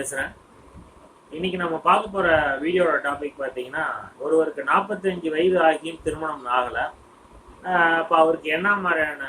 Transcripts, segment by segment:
பேசுகிறேன் இன்னைக்கு நம்ம பார்க்க போகிற வீடியோட டாபிக் பார்த்தீங்கன்னா ஒருவருக்கு நாற்பத்தஞ்சு வயது ஆகியும் திருமணம் ஆகலை. அப்போ அவருக்கு என்ன மாதிரியான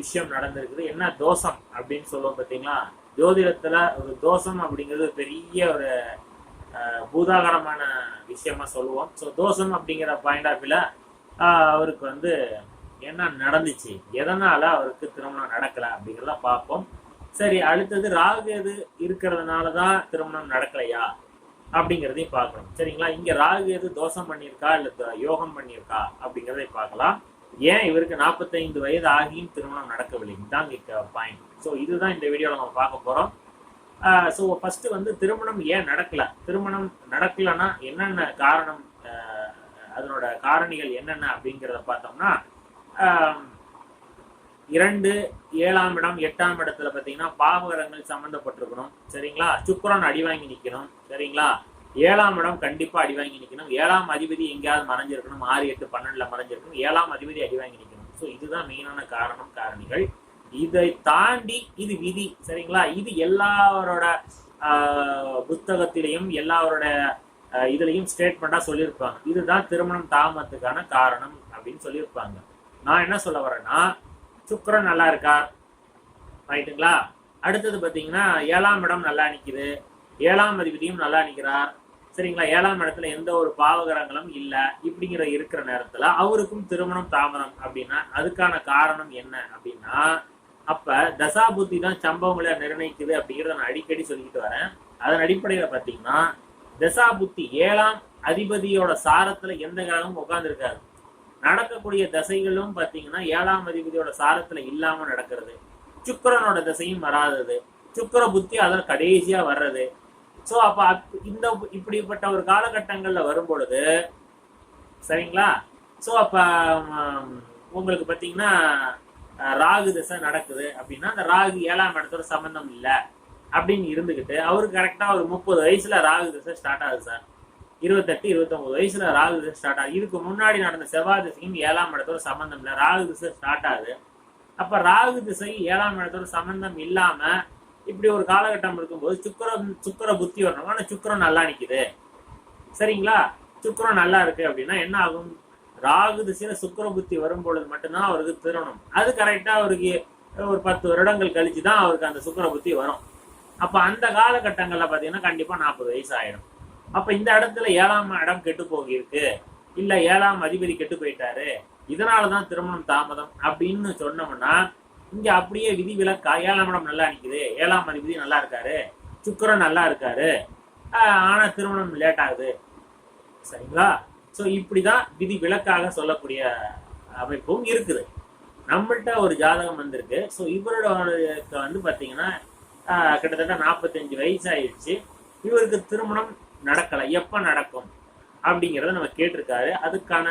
விஷயம் நடந்திருக்குது? என்ன தோஷம் அப்படின்னு சொல்லுவோம் பார்த்தீங்களா? ஜோதிடத்தில் ஒரு தோஷம் அப்படிங்கிறது பெரிய ஒரு பூதாகரமான விஷயமா சொல்லுவோம். ஸோ தோஷம் அப்படிங்கிற பாயிண்ட் ஆஃப் அவருக்கு வந்து என்ன நடந்துச்சு? எதனால அவருக்கு திருமணம் நடக்கல அப்படிங்கிறத பார்ப்போம். சரி அடுத்தது ராகு எது இருக்கிறதுனால தான் திருமணம் நடக்கலையா? அப்படிங்கிறதையும் பார்க்கணும். சரிங்களா? இங்க ராகு எது தோஷம் பண்ணியிருக்கா? இல்ல யோகம் பண்ணியிருக்கா? அப்படிங்கிறதை பார்க்கலாம். ஏன் இவருக்கு 45 வயது ஆகியும் திருமணம் நடக்கவில்லை? இதுதான் இங்க பாயிண்ட் ஸோ இதுதான் இந்த வீடியோவில் நம்ம பார்க்க போறோம். ஸோ ஃபர்ஸ்ட் வந்து திருமணம் ஏன் நடக்கல? திருமணம் நடக்கலன்னா என்னென்ன காரணம் அதனோட காரணிகள் என்னென்ன அப்படிங்கிறத பார்த்தோம்னா இரண்டு ஏழாம் இடம் எட்டாம் இடத்துல பார்த்தீங்கன்னா பாவகரங்கள் சம்மந்தப்பட்டிருக்கணும். சரிங்களா? சுக்கரன் அடி வாங்கி நிற்கணும் சரிங்களா? ஏழாம் இடம் கண்டிப்பா அடி வாங்கி நிற்கணும் ஏழாம் அதிபதி எங்கேயாவது மறைஞ்சிருக்கணும். ஆறு எட்டு பன்னெண்டுல மறைஞ்சிருக்கணும். ஏழாம் அதிபதி அடி வாங்கி நிற்கணும் ஸோ இதுதான் மெயினான காரணம் காரணிகள். இதை தாண்டி இது விதி. சரிங்களா? இது எல்லாரோட புத்தகத்திலையும் எல்லாரோட இதுலையும் ஸ்டேட்மெண்ட்டாக ஸ்டேட்மெண்டா சொல்லியிருப்பாங்க. இதுதான் திருமணம் தாமத்துக்கான காரணம் அப்படின்னு சொல்லியிருப்பாங்க. நான் என்ன சொல்ல வரேன்னா சுக்கரன் நல்லா இருக்கா? ரைட்டுங்களா அடுத்தது பார்த்தீங்கன்னா ஏழாம் இடம் நல்லா நிக்குது. ஏழாம் அதிபதியும் நல்லா நிற்கிறார் சரிங்களா? ஏழாம் இடத்துல எந்த ஒரு பாவகரங்களும் இல்லை. இப்படிங்கிற இருக்கிற நேரத்துல அவருக்கும் திருமணம் தாமதம் அப்படின்னா அதுக்கான காரணம் என்ன அப்படின்னா அப்ப தசா புத்தி தான் சம்பவங்களை நிர்ணயிக்குது அப்படிங்கிறத நான் அடிக்கடி சொல்லிட்டு வரேன். அதன் அடிப்படையில பாத்தீங்கன்னா தசா புத்தி ஏழாம் அதிபதியோட சாரத்துல எந்த கிரகமும் உட்காந்துருக்காரு நடக்கக்கூடிய தசைகளும் பாத்தீங்கன்னா ஏழாம் அதிபதியோட சாரத்துல இல்லாம நடக்கிறது. சுக்கிரனோட தசையும் வராதது. சுக்கர புத்தி அதில் கடைசியா வர்றது. சோ அப்ப இந்த இப்படிப்பட்ட ஒரு காலகட்டங்கள்ல வரும் பொழுது சரிங்களா? சோ அப்ப உங்களுக்கு பாத்தீங்கன்னா ராகு திசை நடக்குது அப்படின்னா அந்த ராகு ஏழாம் இடத்தோட சம்பந்தம் இல்ல அப்படின்னு இருந்துகிட்டு அவருக்கு கரெக்டா ஒரு முப்பது வயசுல ராகு திசை ஸ்டார்ட் ஆகுது சார். இருபத்தெட்டு இருபத்தொன்பது வயசுல ராகு திசை ஸ்டார்ட் ஆகுது. இதுக்கு முன்னாடி நடந்த செவ்வாய் திசையும் ஏழாம் இடத்தோட சம்பந்தம் இல்லை. ராகு திசை ஸ்டார்ட் ஆகுது. அப்ப ராகு திசை ஏழாம் இடத்தோட சம்பந்தம் இல்லாம இப்படி ஒரு காலகட்டம் இருக்கும்போது சுக்கிரம் சுக்கர புத்தி வரணும். ஆனா சுக்கிரம் நல்லா நிக்குது. சரிங்களா? சுக்கிரம் நல்லா இருக்கு அப்படின்னா என்ன ஆகும்? ராகு திசையில சுக்கிர புத்தி வரும் பொழுது மட்டும்தான் அவருக்கு திருமணம். அது கரெக்டா அவருக்கு ஒரு பத்து வருடங்கள் கழிச்சு தான் அவருக்கு அந்த சுக்கிர புத்தி வரும். அப்ப அந்த காலகட்டங்கள்ல பாத்தீங்கன்னா கண்டிப்பா நாற்பது வயசு ஆயிடும். அப்ப இந்த இடத்துல ஏழாம் இடம் கெட்டு போகிருக்கு இல்ல ஏழாம் அதிபதி கெட்டு போயிட்டாரு. இதனாலதான் திருமணம் தாமதம் அப்படின்னு சொன்னோம்னா இங்க அப்படியே விதி விலக்கா ஏழாம் இடம் நல்லா நிக்குது. ஏழாம் அதிபதி நல்லா இருக்காரு. சுக்கரன் நல்லா இருக்காரு. ஆனா திருமணம் லேட் ஆகுது. சரிங்களா? சோ இப்படிதான் விதி விலக்காக சொல்லக்கூடிய அமைப்பும் இருக்குது. நம்மள்ட்ட ஒரு ஜாதகம் வந்திருக்கு. ஸோ இவரோட வந்து பாத்தீங்கன்னா ஆஹ் கிட்டத்தட்ட நாற்பத்தஞ்சு வயசு ஆயிடுச்சு இவருக்கு திருமணம் நடக்கலை எப்ப நடக்கும் அப்படிங்கிறத நம்ம கேட்டிருக்காரு. அதுக்கான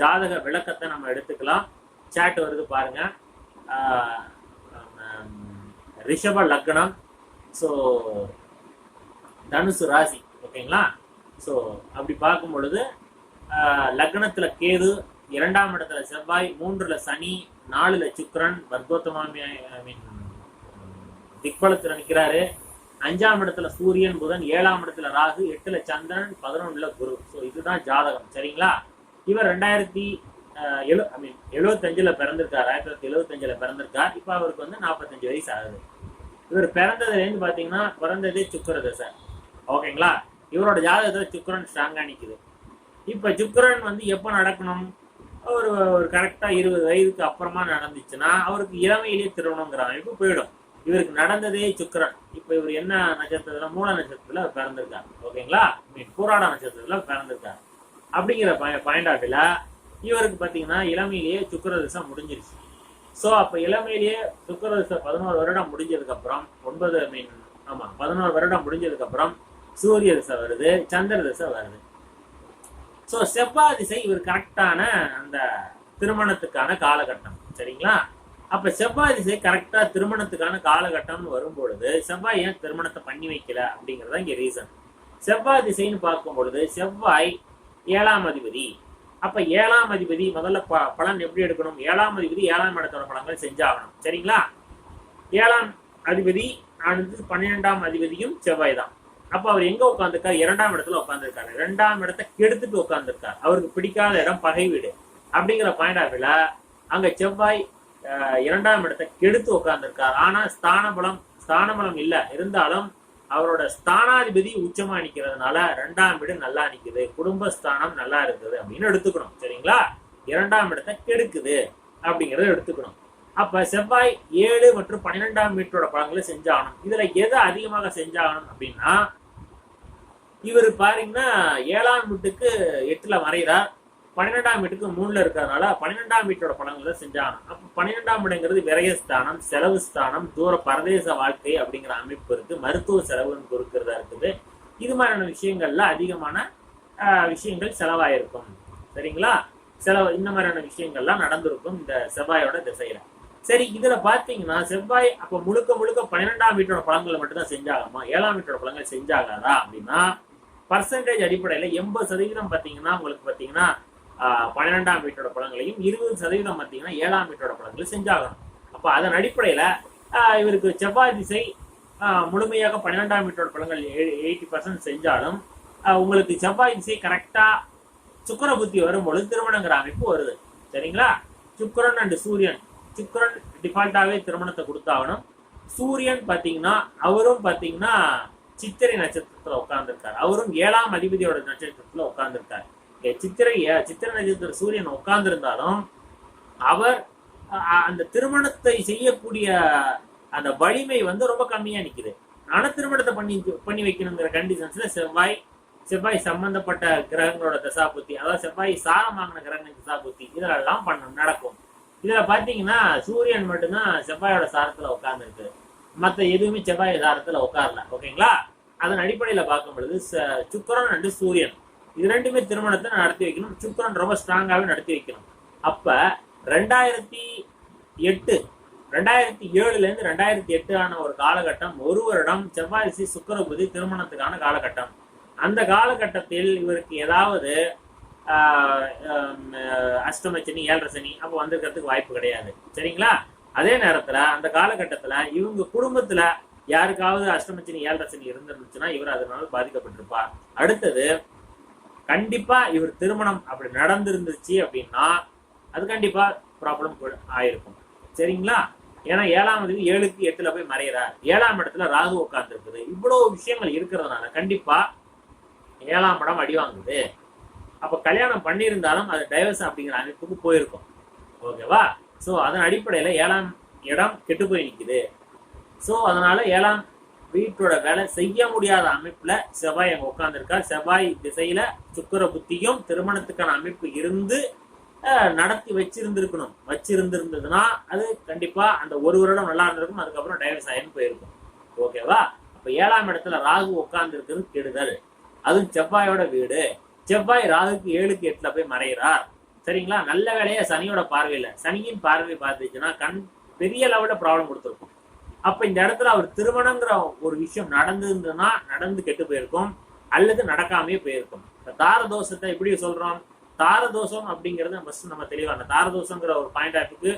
ஜாதக விளக்கத்தை நம்ம எடுத்துக்கலாம். சேட் வருது பாருங்க. ரிஷப லக்னம். ஸோ தனுசு ராசி ஓகேங்களா? ஸோ அப்படி பார்க்கும் பொழுது லக்னத்துல கேது இரண்டாம் இடத்துல செவ்வாய் மூன்றுல சனி நாலுல சுக்கரன் வர்க்கோத்தமாமி ஐ மீன் திக்பலத்தில் நிற்கிறாரு அஞ்சாம் இடத்துல சூரியன் புதன் ஏழாம் இடத்துல ராகு எட்டுல சந்திரன் பதினொன்றுல குரு. ஸோ இதுதான் ஜாதகம். சரிங்களா? இவர் ரெண்டாயிரத்தி எழு ஐ மீன் எழுபத்தஞ்சுல பிறந்திருக்கார். ஆயிரத்தி தொள்ளாயிரத்தி எழுபத்தஞ்சுல பிறந்திருக்கார். இப்போ அவருக்கு வந்து நாற்பத்தஞ்சு வயசு ஆகுது. இவர் பிறந்ததுலேருந்து பார்த்தீங்கன்னா பிறந்ததே சுக்கர தசை. ஓகேங்களா? இவரோட ஜாதகத்தில் சுக்கிரன் ஸ்ட்ராங்காக நிற்குது இப்போ சுக்கரன் வந்து எப்போ நடக்கணும்? ஒரு ஒரு கரெக்டாக இருபது வயதுக்கு அப்புறமா நடந்துச்சுன்னா அவருக்கு இளமையிலேயே திருமணங்கிற அமைப்பு போயிடும். இவருக்கு நடந்ததே சுக்கிரன். இப்ப இவர் என்ன நட்சத்திரத்துல மூல நட்சத்திரத்துல பிறந்திருக்கார். ஓகேங்களா? மீன் பூராட நட்சத்திரத்துல பிறந்திருக்கார். அப்படிங்கிற பாயிண்ட் ஆஃப் வியூல இவருக்கு பாத்தீங்கன்னா இளமையிலேயே சுக்கிர திசை முடிஞ்சிருச்சு. சோ அப்ப இளமையிலேயே சுக்கிர திசை பதினோரு வருடம் முடிஞ்சதுக்கு அப்புறம் ஒன்பது மீன் ஆமா பதினோரு வருடம் முடிஞ்சதுக்கு அப்புறம் சூரிய திசை வருது சந்திர திசை வருது. சோ செவ்வாய் திசை இவர் கரெக்டான அந்த திருமணத்துக்கான காலகட்டம். சரிங்களா? அப்ப செவ்வாய் திசை கரெக்டா திருமணத்துக்கான காலகட்டம்னு வரும் பொழுது செவ்வாய் ஏன் திருமணத்தை பண்ணி வைக்கல அப்படிங்கறத இங்க ரீசன் செவ்வாய் திசைன்னு பார்க்கும் பொழுது செவ்வாய் ஏழாம் அதிபதி. அப்ப ஏழாம் அதிபதி முதல்ல ப- பலன் எப்படி எடுக்கணும்? ஏழாம் அதிபதி ஏழாம் இடத்தோட பலன்கள் செஞ்சாகணும். சரிங்களா? ஏழாம் அதிபதி அடுத்து பன்னிரெண்டாம் அதிபதியும் செவ்வாய் தான். அப்ப அவர் எங்க உட்காந்துருக்காரு இரண்டாம் இடத்துல உட்காந்துருக்காரு இரண்டாம் இடத்த கெடுத்துட்டு உட்காந்துருக்காரு அவருக்கு பிடிக்காத இடம் பகை வீடு அப்படிங்கிற பாயிண்ட் ஆஃப் அங்க செவ்வாய் இரண்டாம் இடத்தை கெடுத்து உட்காந்துருக்காரு ஆனா ஸ்தான பலம் ஸ்தான பலம் இல்ல. இருந்தாலும் அவரோட ஸ்தானாதிபதி உச்சமா நிக்கிறதுனால ரெண்டாம் வீடு நல்லா நிக்குது. குடும்பஸ்தானம் நல்லா இருக்குது அப்படின்னு எடுத்துக்கணும். சரிங்களா? இரண்டாம் இடத்தை கெடுக்குது அப்படிங்கறத எடுத்துக்கணும். அப்ப செவ்வாய் ஏழு மற்றும் பன்னிரெண்டாம் வீட்டோட பழங்களை செஞ்சாகணும். இதுல எதை அதிகமாக செஞ்சாகணும் அப்படின்னா இவர் பாருங்கன்னா ஏழாம் வீட்டுக்கு எட்டுல மறைகிறார். பன்னிரெண்டாம் வீட்டுக்கு மூணுல இருக்கிறதுனால பன்னிரெண்டாம் வீட்டோட பலன்களை செஞ்சாங்க. அப்ப பன்னிரெண்டாம் இடங்கிறது விரயஸ்தானம் செலவு ஸ்தானம் தூர பரதேச வாழ்க்கை அப்படிங்கிற அமைப்பு இருக்கு. மருத்துவ செலவுன்னு கொடுக்கறதா இருக்குது. இது மாதிரியான விஷயங்கள்ல அதிகமான விஷயங்கள் செலவாயிருக்கும். சரிங்களா? செலவு இந்த மாதிரியான விஷயங்கள்லாம் நடந்திருக்கும் இந்த செவ்வாயோட திசையில. சரி இதுல பாத்தீங்கன்னா செவ்வாய் அப்ப முழுக்க முழுக்க பன்னிரெண்டாம் வீட்டோட பழங்களை மட்டும்தான் செஞ்சாகுமா ஏழாம் வீட்டோட பழங்கள் செஞ்சாகாதா அப்படின்னா பர்சன்டேஜ் அடிப்படையில எண்பது சதவீதம் பாத்தீங்கன்னா உங்களுக்கு பாத்தீங்கன்னா பன்னிரெண்டாம் வீட்டோட படங்களையும் இருபது சதவீதம் பார்த்தீங்கன்னா ஏழாம் வீட்டோட பலன்களை செஞ்சாகணும். அப்போ அதன் அடிப்படையில இவருக்கு செவ்வாய் திசை ஆஹ், முழுமையாக பன்னிரெண்டாம் வீட்டோட படங்கள் எயிட்டி பர்சன்ட் செஞ்சாலும் உங்களுக்கு செவ்வாய் திசை கரெக்டா சுக்கர புத்தி வரும்பொழுது திருமணங்கிற அமைப்பு வருது. சரிங்களா? சுக்கிரன் அண்ட் சூரியன். சுக்கிரன் டிஃபால்ட்டாவே திருமணத்தை கொடுத்தாகணும். சூரியன் பாத்தீங்கன்னா அவரும் பாத்தீங்கன்னா சித்திரை நட்சத்திரத்தில் உட்கார்ந்துருக்காரு. அவரும் ஏழாம் அதிபதியோட நட்சத்திரத்தில் உட்கார்ந்துருக்கார். சித்திரை சித்திர சித்திரை நட்சத்திர சூரியன் உட்கார்ந்திருந்தாலும் அவர் அந்த திருமணத்தை செய்யக்கூடிய அந்த வலிமை வந்து ரொம்ப கம்மியா நிக்குது. ஆனா திருமணத்தை பண்ணி பண்ணி வைக்கணுங்கிற கண்டிஷன்ஸ்ல செவ்வாய் செவ்வாய் சம்பந்தப்பட்ட கிரகங்களோட தசாபுத்தி அதாவது செவ்வாய் சாரம் வாங்கின கிரகங்கள் தசாபுத்தி இதெல்லாம் பண்ண நடக்கும். இதுல பாத்தீங்கன்னா சூரியன் மட்டும்தான் செவ்வாயோட சாரத்துல உட்கார்ந்துருக்கு. மத்த எதுவுமே செவ்வாய் சாரத்துல உட்காரல ஓகேங்களா? அதன் அடிப்படையில பார்க்கும் பொழுது சுக்கரன் அண்டு சூரியன். இது ரெண்டுமே திருமணத்தை நடத்தி வைக்கணும். சுக்கரன் ரொம்ப ஸ்ட்ராங்காகவே நடத்தி வைக்கணும். அப்போ ரெண்டாயிரத்தி எட்டு ரெண்டாயிரத்தி ஏழுல இருந்து ரெண்டாயிரத்தி எட்டு ஆன ஒரு காலகட்டம் ஒரு வருடம் செவ்வாய் சுக்கரபுதி திருமணத்துக்கான காலகட்டம். அந்த காலகட்டத்தில் இவருக்கு ஏதாவது ஆஹ், ஹம், அஷ்டம சனி ஏழரை சனி அப்போ வந்திருக்கிறதுக்கு வாய்ப்பு கிடையாது. சரிங்களா? அதே நேரத்தில் அந்த காலகட்டத்தில் இவங்க குடும்பத்தில் யாருக்காவது அஷ்டம சனி ஏழரை சனி இருந்துருந்துச்சுன்னா இவர் அதனால பாதிக்கப்பட்டிருப்பார். அடுத்தது கண்டிப்பா இவர் திருமணம் அப்படி நடந்திருந்துச்சு அப்படின்னா அது கண்டிப்பா ப்ராப்ளம் ஆயிருக்கும். சரிங்களா? ஏன்னா ஏழாம் தேதி ஏழுக்கு எட்டுல போய் மறையிறார். ஏழாம் இடத்துல ராகு உட்கார்ந்து இருக்குது இவ்வளவு விஷயங்கள் இருக்கிறதுனால கண்டிப்பா ஏழாம் இடம் அடிவாங்குது அப்ப கல்யாணம் பண்ணியிருந்தாலும் அது டைவர்ஸ் அப்படிங்கிற அமைப்புக்கு போயிருக்கும். ஓகேவா சோ அதன் அடிப்படையில ஏழாம் இடம் கெட்டு போய் நிற்குது சோ அதனால ஏழாம் வீட்டோட வேலை செய்ய முடியாத அமைப்புல செவ்வாய் அங்க உட்கார்ந்துருக்கார் செவ்வாய் திசையில சுக்கிர புத்தியும் திருமணத்துக்கான அமைப்பு இருந்து நடத்தி வச்சிருந்திருக்கணும். வச்சிருந்திருந்ததுன்னா அது கண்டிப்பா அந்த ஒரு வருடம் நல்லா இருந்திருக்கும் அதுக்கப்புறம் டைவர்ஸ் ஆயின்னு போயிருக்கும். ஓகேவா? அப்ப ஏழாம் இடத்துல ராகு உட்கார்ந்து இருக்கிறது கெடுதல். அதுவும் செவ்வாயோட வீடு. செவ்வாய் ராகுக்கு ஏழுக்கு எட்டுல போய் மறைகிறார் சரிங்களா? நல்ல வேலையா சனியோட பார்வையில. சனியின் பார்வை பார்த்துச்சுன்னா கண் பெரிய லெவலில் ப்ராப்ளம் கொடுத்துருக்கும். அப்ப இந்த இடத்துல அவர் திருமணங்கிற ஒரு விஷயம் நடந்திருந்ததுன்னா நடந்து கெட்டு போயிருக்கும் அல்லது நடக்காமே போயிருக்கும். இப்ப தார தோஷத்தை எப்படி சொல்றோம்? தார தோஷம் அப்படிங்கறது ஃபர்ஸ்ட் நம்ம தெளிவா அந்த தார தோஷங்கிற ஒரு பாயிண்ட் ஆஃப்க்கு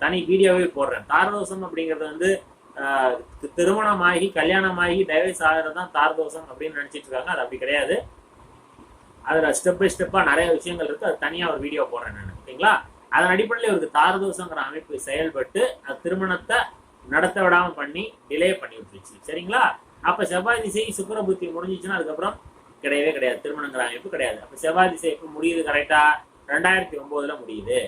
தனி வீடியோவே போடுறேன். தார தோஷம் அப்படிங்கிறது வந்து ஆஹ், திருமணமாகி கல்யாணமாகி டைவர்ஸ் ஆகிறது தான் தார தோஷம் அப்படின்னு நினைச்சிட்டு இருக்காங்க. அது அப்படி கிடையாது. அதுல ஸ்டெப் பை ஸ்டெப்பா நிறைய விஷயங்கள் இருக்கு. அது தனியா ஒரு வீடியோ போடுறேன் நான். ஓகேங்களா? அதன் அடிப்படையில் இவருக்கு தாரதோஷங்கிற அமைப்பு செயல்பட்டு அது திருமணத்தை நடத்த விடாம பண்ணி டிலே பண்ணி விட்டுருச்சு. சரிங்களா? அப்ப செவ்வாய் திசை சுக்கர புத்தி முடிஞ்சிச்சுன்னா அதுக்கப்புறம் கிடையவே கிடையாது. திருமணங்கிற அமைப்பு கிடையாது. அப்ப செவ்வாய் திசை எப்போ முடியுது கரெக்டா ரெண்டாயிரத்தி ஒன்பதுல முடியுது.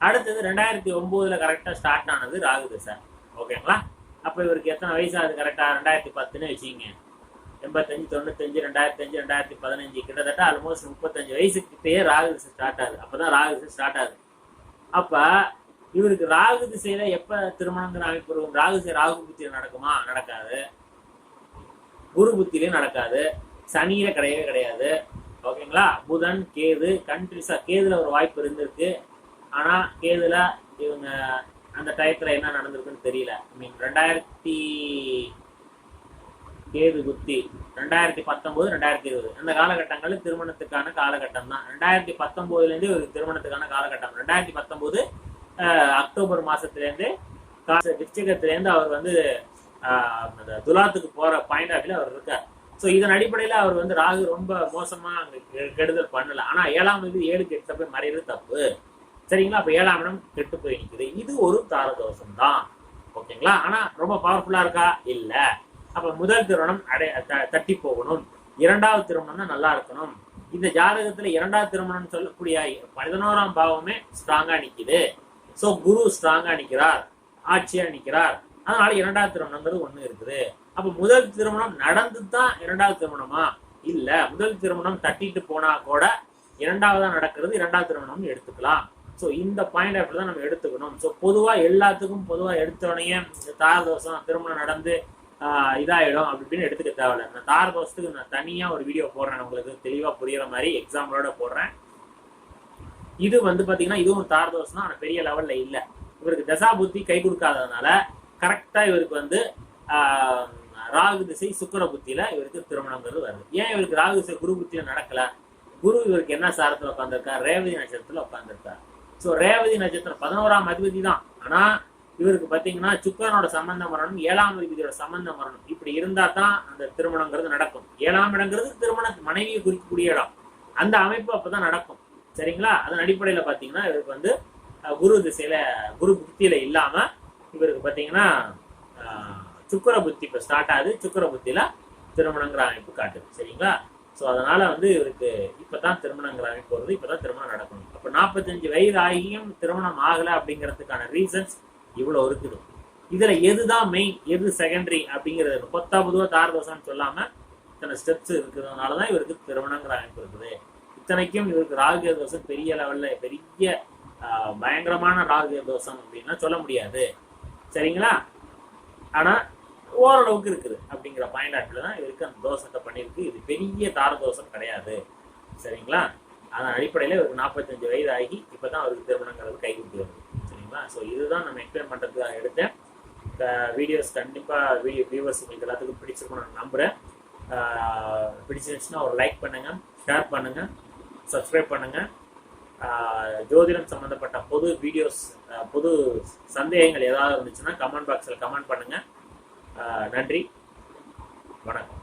அடுத்தது ரெண்டாயிரத்தி ஒன்பதுல கரெக்டா ஸ்டார்ட் ஆனது ராகு திசை. ஓகேங்களா? அப்ப இவருக்கு எத்தனை வயசு ஆகுது கரெக்டா ரெண்டாயிரத்தி பத்துன்னு வச்சுங்க எண்பத்தஞ்சு தொண்ணூத்தஞ்சு ரெண்டாயிரத்தி அஞ்சு ரெண்டாயிரத்தி பதினஞ்சு. கிட்டத்தட்ட ஆல்மோஸ்ட் முப்பத்தஞ்சு வயசுக்கிட்டே ராகு திசை ஸ்டார்ட் ஆகுது. அப்பதான் ராகு திசை ஸ்டார்ட் ஆகுது. அப்ப இவருக்கு ராகு திசையில எப்ப திருமணங்கிற அமைப்பு வரும் ராகு திசை ராகு புத்தியில நடக்குமா? நடக்காது. குரு புத்தியிலே நடக்காது. சனியில கிடையவே கிடையாது. ஓகேங்களா? புதன் கேது கண்ட்ரிஸா கேதுல ஒரு வாய்ப்பு இருந்திருக்கு. ஆனா கேதுல இவங்க அந்த டயத்துல என்ன நடந்திருக்குன்னு தெரியல. ஐ மீன் ரெண்டாயிரத்தி கேது புத்தி ரெண்டாயிரத்தி பத்தொன்பது ரெண்டாயிரத்தி இருபது. அந்த காலகட்டங்களில் திருமணத்துக்கான காலகட்டம் தான். ரெண்டாயிரத்தி பத்தொன்பதுல இருந்து ஒரு திருமணத்துக்கான காலகட்டம். ரெண்டாயிரத்தி பத்தொன்பது அக்டோபர் மாசத்துல இருந்து விருச்சிகத்துல இருந்து அவர் வந்து ஆஹ், அந்த துலாத்துக்கு போற பாயிண்ட் ஆஃப் அவர் இருக்கார். ஸோ இதன் அடிப்படையில் அவர் வந்து ராகு ரொம்ப மோசமா அங்க கெடுதல் பண்ணல. ஆனா ஏழாம் இது ஏழு கெட்ட போய் மறையிறது தப்பு. சரிங்களா? அப்போ ஏழாம் இடம் கெட்டு போய் நிக்குது. இது ஒரு தாரதோஷம் தான் ஓகேங்களா? ஆனா ரொம்ப பவர்ஃபுல்லா இருக்கா? இல்ல. அப்ப முதல் திருமணம் அடை த- தட்டி போகணும். இரண்டாவது திருமணம் தான் நல்லா இருக்கணும். இந்த ஜாதகத்துல இரண்டாவது திருமணம் சொல்லக்கூடிய பதினோராம் பாவமே ஸ்ட்ராங்கா நிக்குது. ஸோ குரு ஸ்ட்ராங்காக நிற்கிறார் ஆட்சியா நிற்கிறார். அதனால இரண்டாவது திருமணங்கிறது ஒன்று இருக்குது. அப்போ முதல் திருமணம் நடந்து தான் இரண்டாவது திருமணமா? இல்லை முதல் திருமணம் தட்டிட்டு போனா கூட இரண்டாவதா நடக்கிறது இரண்டாவது திருமணம் எடுத்துக்கலாம். ஸோ இந்த பாயிண்ட் ஆஃப் தான் நம்ம எடுத்துக்கணும். ஸோ பொதுவாக எல்லாத்துக்கும் பொதுவாக எடுத்தோடனே இந்த தாரதோஷம் திருமணம் நடந்து இதாகிடும் அப்படின்னு எடுத்துக்க தேவையில்லை. எடுத்துக்க தேவையில்ல தோஷத்துக்கு தாரதோஷத்துக்கு நான் தனியாக ஒரு வீடியோ போடுறேன். உங்களுக்கு தெளிவாக புரியுற மாதிரி எக்ஸாம்பிளோட போடுறேன். இது வந்து பாத்தீங்கன்னா இதுவும் தாரதோஷம் தான் ஆனா பெரிய லெவல்ல இல்ல. இவருக்கு தசா புத்தி கை கொடுக்காததுனால கரெக்டா இவருக்கு வந்து ஆஹ், ராகு திசை சுக்கர புத்தியில இவருக்கு திருமணங்கிறது வருது. ஏன் இவருக்கு ராகு திசை குரு புத்தியில நடக்கல? குரு இவருக்கு என்ன சாரத்துல உட்காந்துருக்கார் ரேவதி நட்சத்திரத்துல உட்காந்துருக்கார் சோ ரேவதி நட்சத்திரம் பதினோராம் அதிபதி தான். ஆனா இவருக்கு பாத்தீங்கன்னா சுக்கரனோட சம்பந்தம் வரணும் ஏழாம் அதிபதியோட சம்பந்தம் வரணும். இப்படி இருந்தா தான் அந்த திருமணங்கிறது நடக்கும். ஏழாம் இடங்கிறது திருமண மனைவியை குறிக்கக்கூடிய இடம். அந்த அமைப்பு அப்பதான் நடக்கும். சரிங்களா? அதன் அடிப்படையில் பார்த்தீங்கன்னா இவருக்கு வந்து குரு திசையில குரு புத்தியில இல்லாம இவருக்கு பார்த்தீங்கன்னா சுக்கர புத்தி இப்போ ஸ்டார்ட் ஆகுது. சுக்கர புத்தியில திருமணங்கிற அமைப்பு காட்டுது. சரிங்களா? ஸோ அதனால வந்து இவருக்கு இப்பதான் திருமணங்கிற அமைப்பு வருது. இப்பதான் திருமணம் நடக்கணும். அப்போ நாற்பத்தஞ்சு வயது ஆகியும் திருமணம் ஆகலை அப்படிங்கிறதுக்கான ரீசன்ஸ் இவ்வளோ இருக்குது. இதுல எதுதான் மெயின் எது செகண்டரி அப்படிங்கிறது பொத்தா பொதுவா தாரதோஷம்னு சொல்லாமல் இத்தனை ஸ்டெப்ஸ் இருக்கிறதுனால தான் இவருக்கு திருமணங்கிற அமைப்பு இருக்குது. இத்தனைக்கும் இவருக்கு ராகு தோஷம் பெரிய லெவல்ல பெரிய பயங்கரமான ராகு தோஷம் அப்படின்னா சொல்ல முடியாது. சரிங்களா? ஆனா ஓரளவுக்கு இருக்குது அப்படிங்கிற பாயிண்ட் ஆட்டில் தான் இவருக்கு அந்த தோஷத்தை பண்ணியிருக்கு. இது பெரிய தார தோஷம் கிடையாது. சரிங்களா? அதன் அடிப்படையில் இவருக்கு நாற்பத்தஞ்சு வயது ஆகி இப்பதான் அவருக்கு திருமணங்கிறது கை வருது சரிங்களா? ஸோ இதுதான் நம்ம எக்ஸ்பிளைன் பண்ணுறதுக்காக எடுத்தேன். வீடியோஸ் கண்டிப்பாக வீடியோ வியூவர்ஸ் உங்களுக்கு எல்லாத்துக்கும் பிடிச்சிருக்கும் நான் நம்புறேன். பிடிச்சிருந்துச்சுன்னா ஒரு லைக் பண்ணுங்கள் ஷேர் பண்ணுங்கள் சப்ஸ்கிரைப் பண்ணுங்கள் ஜோதிடம் சம்மந்தப்பட்ட பொது வீடியோஸ் பொது சந்தேகங்கள் ஏதாவது இருந்துச்சுன்னா கமெண்ட் பாக்ஸில் கமெண்ட் பண்ணுங்கள் நன்றி. வணக்கம்.